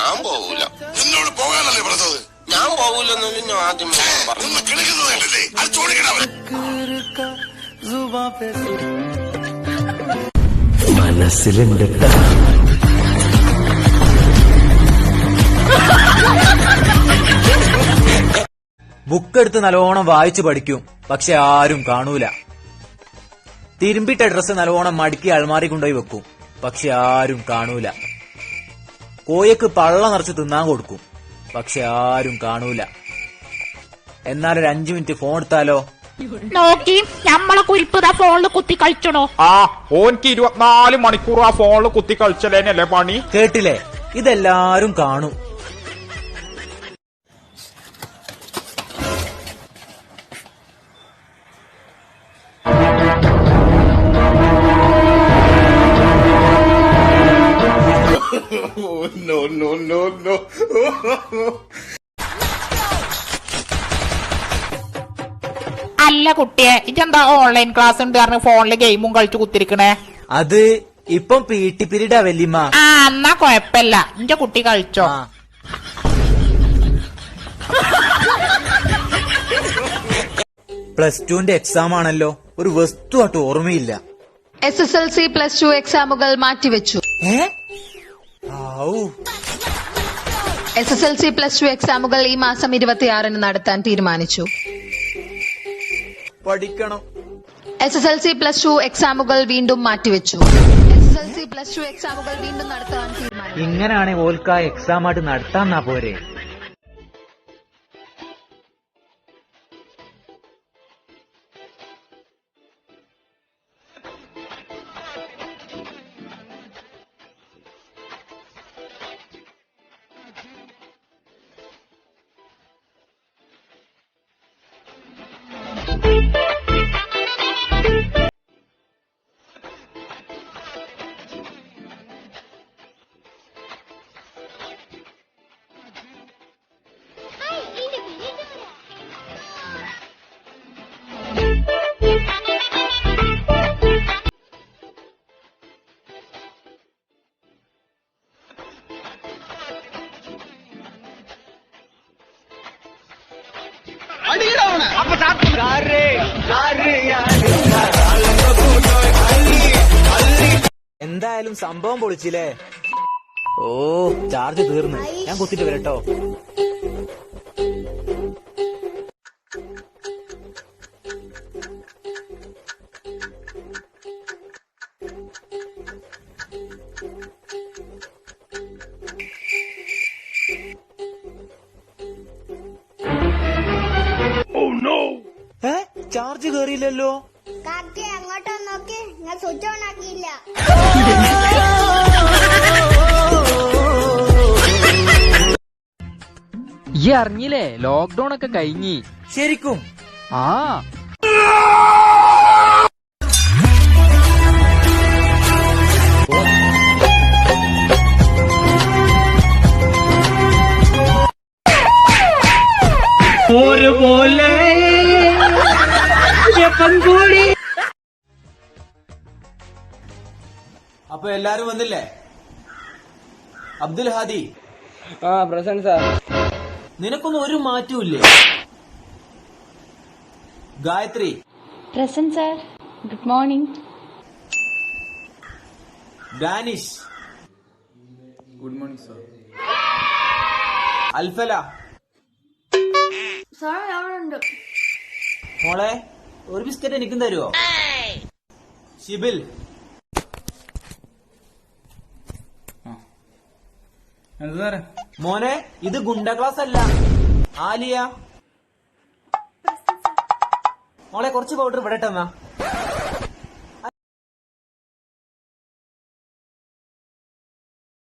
ഞാൻ പോവൂല. എന്നോട് പോകാനല്ലേ പറഞ്ഞത്? ഞാൻ പോവൂലെന്നല്ലേ ഞാൻ ആദ്യം പറഞ്ഞു. ഒന്ന് കിടക്കുന്നത് കണ്ടില്ലേ അത് മനസ്സിലുണ്ട് ബുക്ക് എടുത്ത് നല്ലോണം വായിച്ചു പഠിക്കും. പക്ഷെ ആരും കാണൂല. തിരുമ്പിട്ട ഡ്രസ്സ് നല്ലോണം മടുക്കി അൾമാറി കൊണ്ടുപോയി വെക്കും. പക്ഷെ ആരും കാണൂല. കോയക്ക് പള്ള നിറച്ച് തിന്നാൻ കൊടുക്കും. പക്ഷെ ആരും കാണൂല. എന്നാൽ ഒരു അഞ്ചു മിനിറ്റ് ഫോൺ എടുത്താലോ? നോക്കി നമ്മളെ കുരിപ്പ് ഫോണിൽ ഫോണിൽ കുത്തി കളിച്ചണോ? ആ ഓൻക്ക് ഇരുപത്തിനാല് മണിക്കൂർ ആ ഫോണിൽ കുത്തി കളിച്ചലേനല്ലേ പണി? കേട്ടില്ലേ? ഇതെല്ലാരും കാണും. No, no, no, no. അല്ല കുട്ടിയെ ഇതെന്താ ഓൺലൈൻ ക്ലാസ് ഉണ്ട് കാരണം ഫോണിൽ ഗെയിമും കളിച്ചു കുത്തിരിക്കണേ? അത് ഇപ്പം പി ടി പിരീഡാ വല്യമ്മ. ആ എന്നാ കൊഴപ്പല്ല. എന്റെ കുട്ടി കളിച്ചോ. പ്ലസ് ടുവിന്റെ എക്സാം ആണല്ലോ. ഒരു വസ്തുവായിട്ട് ഓർമ്മയില്ല. S S L C plus two എക്സാമുകൾ മാറ്റിവെച്ചു. ഏ? ഔ. S S L C plus two എക്സാമുകൾ ഈ മാസം ഇരുപത്തിയാറിന് നടത്താൻ തീരുമാനിച്ചു. പഠിക്കണം. S S L C plus two എക്സാമുകൾ വീണ്ടും മാറ്റിവെച്ചു. S S L C plus two എക്സാമുകൾ വീണ്ടും നടത്താൻ തീരുമാനിച്ചു. ഇങ്ങനാണ് ഓൽക്ക എക്സാം ആയിട്ട് നടത്താന്നാ പോരെ. എന്തായാലും സംഭവം പൊളിച്ചില്ലേ? ഓ ചാർജ് തീർന്ന്. ഞാൻ കുത്തിട്ട് വരട്ടോ. ഏ? ചാർജ് കേറിയില്ലല്ലോ. നോക്കി. ഞാൻ സ്വിച്ച് ഓൺ ആക്കിയില്ല. ഈ അറിഞ്ഞില്ലേ? ലോക്ക്ഡൌൺ ഒക്കെ കഴിഞ്ഞി. ശരിക്കും? ആ. അപ്പൊ എല്ലാരും വന്നില്ലേ? അബ്ദുൽ ഹാദി. ആ പ്രസന്റ് സാർ. നിനക്കൊന്നും ഒരു മാറ്റവും Gayathri. Present sir good morning. Danish. Good morning sir. Alfala. Sir ഉണ്ട് മോളെ ഒരു ബിസ്ക്കറ്റ് എനിക്കും തരുമോ ഷിബിൽ. മോനെ ഇത് ഗുണ്ട ക്ലാസ് അല്ല. ആലിയ. മോളെ കുറച്ച് പൗഡർ ഇവിടെ ഇട്ടെന്നാ